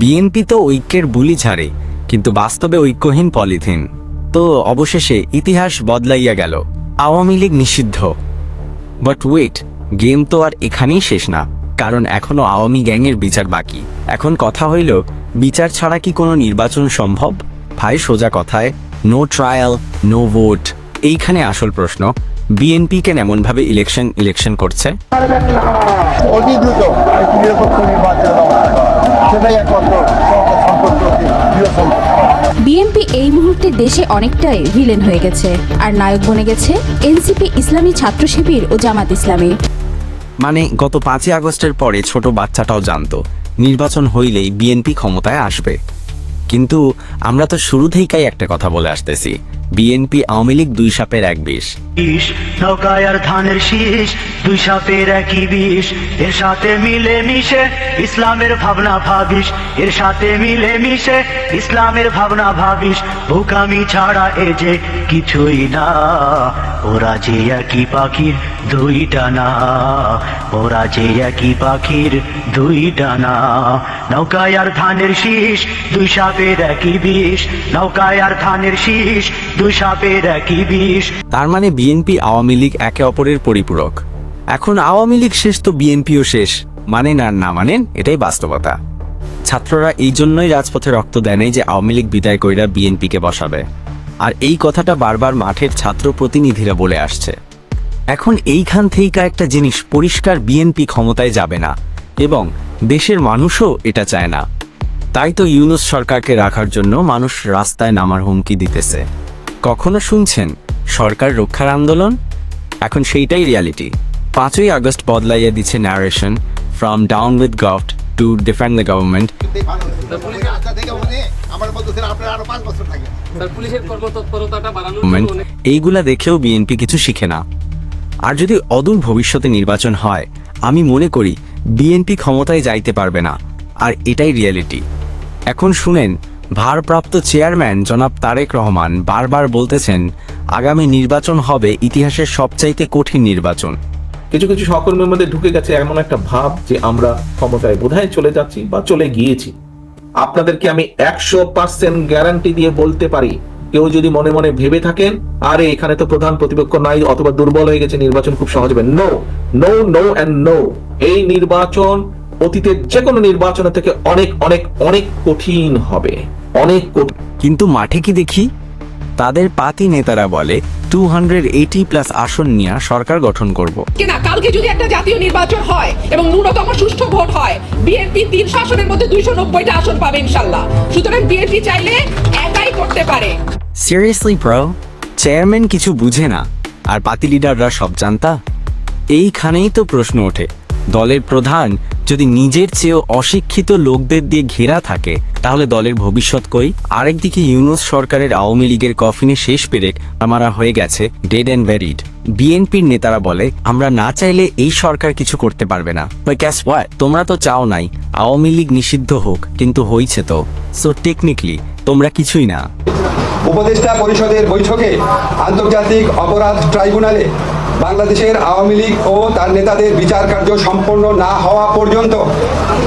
BNP তো ঐক্যের বুলি ছাড়ে, কিন্তু বাস্তবে ঐক্যহীন পলিথিন। তো অবশেষে ইতিহাস বদলাইয়া গেল। আওয়ামী লীগ নিষিদ্ধ। বাট ওয়েট গেম তো আর এখানেই শেষ না, কারণ এখনও আওয়ামী গ্যাংয়ের বিচার বাকি। এখন কথা হইল, বিচার ছাড়া কি কোনো নির্বাচন সম্ভব? ভাই, সোজা কথায় নো ট্রায়াল নো ভোট এইখানে আসল প্রশ্ন। বিএনপি কেন এমনভাবে ইলেকশন ইলেকশন করছে? অতি দ্রুত। সেটাই একমাত্র বিএনপি এই মুহূর্তে দেশে অনেকটাই ভিলেন হয়ে গেছে। আর নায়ক বনে গেছে এনসিপি ইসলামী ছাত্র শিবির ও জামাত ইসলামী। মানে গত পাঁচই আগস্টের পরে ছোট বাচ্চাটাও জানতো নির্বাচন হইলেই বিএনপি ক্ষমতায় আসবে। কিন্তু আমরা তো শুরু থেকেই একটা কথা বলে আসতেছি বিএনপি আওয়ামী লীগ দুই সাপের এক বিষ। নৌকায় ধানের শীষ, দুই সাপের একই বিষ। এর সাথে মিলে মিশে ইসলামের ভাবনা ভাবিস। এর সাথে মিলে মিশে ইসলামের ভাবনা ভাবিস। বোকামি ছাড়া এ যে কিছুই না। ওরা যে একই পাখির দুই ডানা ওরা যে একই পাখির দুই ডানা নৌকায় আর ধানের শীষ, দুই সাপের একই বিষ। নৌকায় আর ধানের শীষ একই বিষ। তার মানে বিএনপি আওয়ামী লীগ একে অপরের পরিপূরক। এখন আওয়ামী লীগ শেষ তো বিএনপিও শেষ। মানেন আর না মানেন, এটাই বাস্তবতা। ছাত্ররা এই জন্যই রাজপথে রক্ত দেয় নাই যে আওয়ামী লীগ বিদায় কইরা বিএনপিকে বসাবে। আর এই কথাটা বারবার মাঠের ছাত্র প্রতিনিধিরা বলে আসছে। এখন এইখান থেকে একটা জিনিস পরিষ্কার বিএনপি ক্ষমতায় যাবে না, এবং দেশের মানুষও এটা চায় না। তাই তো ইউনুস সরকারকে রাখার জন্য মানুষ রাস্তায় নামার হুমকি দিতেছে। কখনো শুনছেন সরকার রক্ষার আন্দোলন? এখন সেইটাই রিয়ালিটি পাঁচই আগস্ট বদলাইয়া দিচ্ছে narration from down with govt to defend the government এইগুলা দেখেও বিএনপি কিছু শিখে না। আর যদি অদূর ভবিষ্যতে নির্বাচন হয়, আমি মনে করি বিএনপি ক্ষমতায় যাইতে পারবে না। আর এটাই রিয়েলিটি এখন শুনেন ভারপ্রাপ্ত চেয়ারম্যান জনাব তারেক রহমান বারবার বলতেছেন, আগামী নির্বাচন হবে ইতিহাসের সবচাইতে কঠিন নির্বাচন। কিছু কিছু সহকর্মীর মধ্যে ঢুকে গেছে এমন একটা ভাব যে আমরা ক্ষমতায় বোধহয় চলে যাচ্ছি বা চলে গিয়েছি। আপনাদেরকে আমি একশো পার্সেন্ট গ্যারান্টি দিয়ে বলতে পারি, কেউ যদি মনে মনে ভেবে থাকেন, আরে এখানে তো প্রধান প্রতিপক্ষ নাই অথবা দুর্বল হয়ে গেছে, নির্বাচন খুব সহজ হবে। No no no and no এই নির্বাচন অতীতের যে কোনো নির্বাচনের থেকে অনেক অনেক অনেক কঠিন হবে। অনেক কিন্তু মাঠে কি দেখি? তাদের পাতি নেতারা বলে টু হান্ড্রেড এইটি প্লাস আসন নিয়ে সরকার গঠন করব। কিনা? কালকে যদি একটা জাতীয় নির্বাচন হয় এবং ন্যূনতম সুষ্ঠু ভোট হয় বিএনপি তিন আসনের মধ্যে দুইশো নব্বইটা আসন পাবে ইনশাল্লাহ। সুতরাং বিএনপি চাইলে একাই করতে পারে। সিরিয়াসলি ব্রো চেয়ারম্যান কিছু বুঝে না। আর পাতি লিডাররা সব জানতা? এইখানেই তো প্রশ্ন ওঠে। দলের প্রধান যদি নিজের চেয়েও অশিক্ষিত লোকদের দিয়ে ঘেরা থাকে, তাহলে দলের ভবিষ্যৎ কই? আরেকদিকে ইউনুস সরকারের আওয়ামী লীগের কফিনে শেষ পেরেক আমারা হয়ে গেছে ডেড অ্যান্ড ভ্যারিড বিএনপির নেতারা বলে, আমরা না চাইলে এই সরকার কিছু করতে পারবে না। ওয়াট তোমরা তো চাও নাই, আওয়ামী লীগ নিষিদ্ধ হোক, কিন্তু হইছে তো। সো টেকনিক্যালি তোমরা কিছুই না। উপদেষ্টা পরিষদের বৈঠকে আন্তর্জাতিক অপরাধ ট্রাইব্যুনালে বাংলাদেশের আওয়ামী লীগ ও তার নেতাদের বিচার কার্য সম্পন্ন না হওয়া পর্যন্ত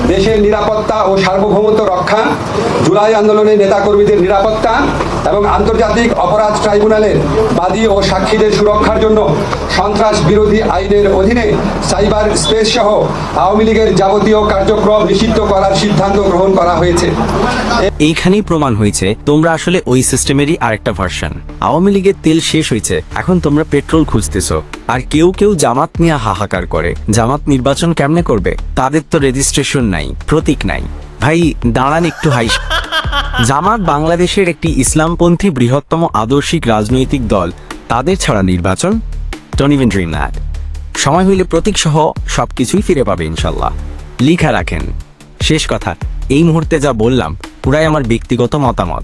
দেশের নিরাপত্তা ও সার্বভৌমত্ব রক্ষা, জুলাই আন্দোলনের নেতাকর্মীদের নিরাপত্তা এবং আন্তর্জাতিক অপরাধ ট্রাইব্যুনালের বাদী ও সাক্ষীদের সুরক্ষার জন্য সন্ত্রাস বিরোধী আইনের অধীনে সাইবার স্পেস সহ আওয়ামী লীগের যাবতীয় কার্যক্রম নিষিদ্ধ করার সিদ্ধান্ত গ্রহণ করা হয়েছে। এইখানেই প্রমাণ হয়েছে, তোমরা আসলে ওই সিস্টেমেরই আরেকটা ভার্সন। আওয়ামী লীগের তেল শেষ হয়েছে, এখন তোমরা পেট্রোল খুঁজতেছো। আর কেউ কেউ জামাত নিয়ে হাহাকার করে, জামাত নির্বাচন কেমনে করবে? তাদের তো রেজিস্ট্রেশন নাই, প্রতীক নাই। ভাই, দাঁড়ান একটু হাইস জামাত বাংলাদেশের একটি ইসলামপন্থী বৃহত্তম আদর্শিক রাজনৈতিক দল। তাদের ছাড়া নির্বাচন ডোন্ট ইভেন ড্রিম সময় হইলে প্রতীক সহ সবকিছুই ফিরে পাবে ইনশাল্লাহ। লিখা রাখেন। শেষ কথা, এই মুহূর্তে যা বললাম, পুরাই আমার ব্যক্তিগত মতামত।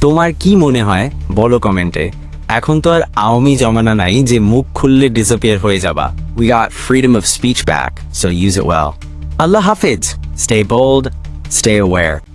তোমার কি মনে হয়, বলো কমেন্টে এখন তো আর আওয়ামী জমানা নাই যে মুখ খুললে ডিসঅ্যাপিয়ার হয়ে যাবা। We are freedom of speech back so use it well আল্লাহ হাফেজ। Stay bold stay aware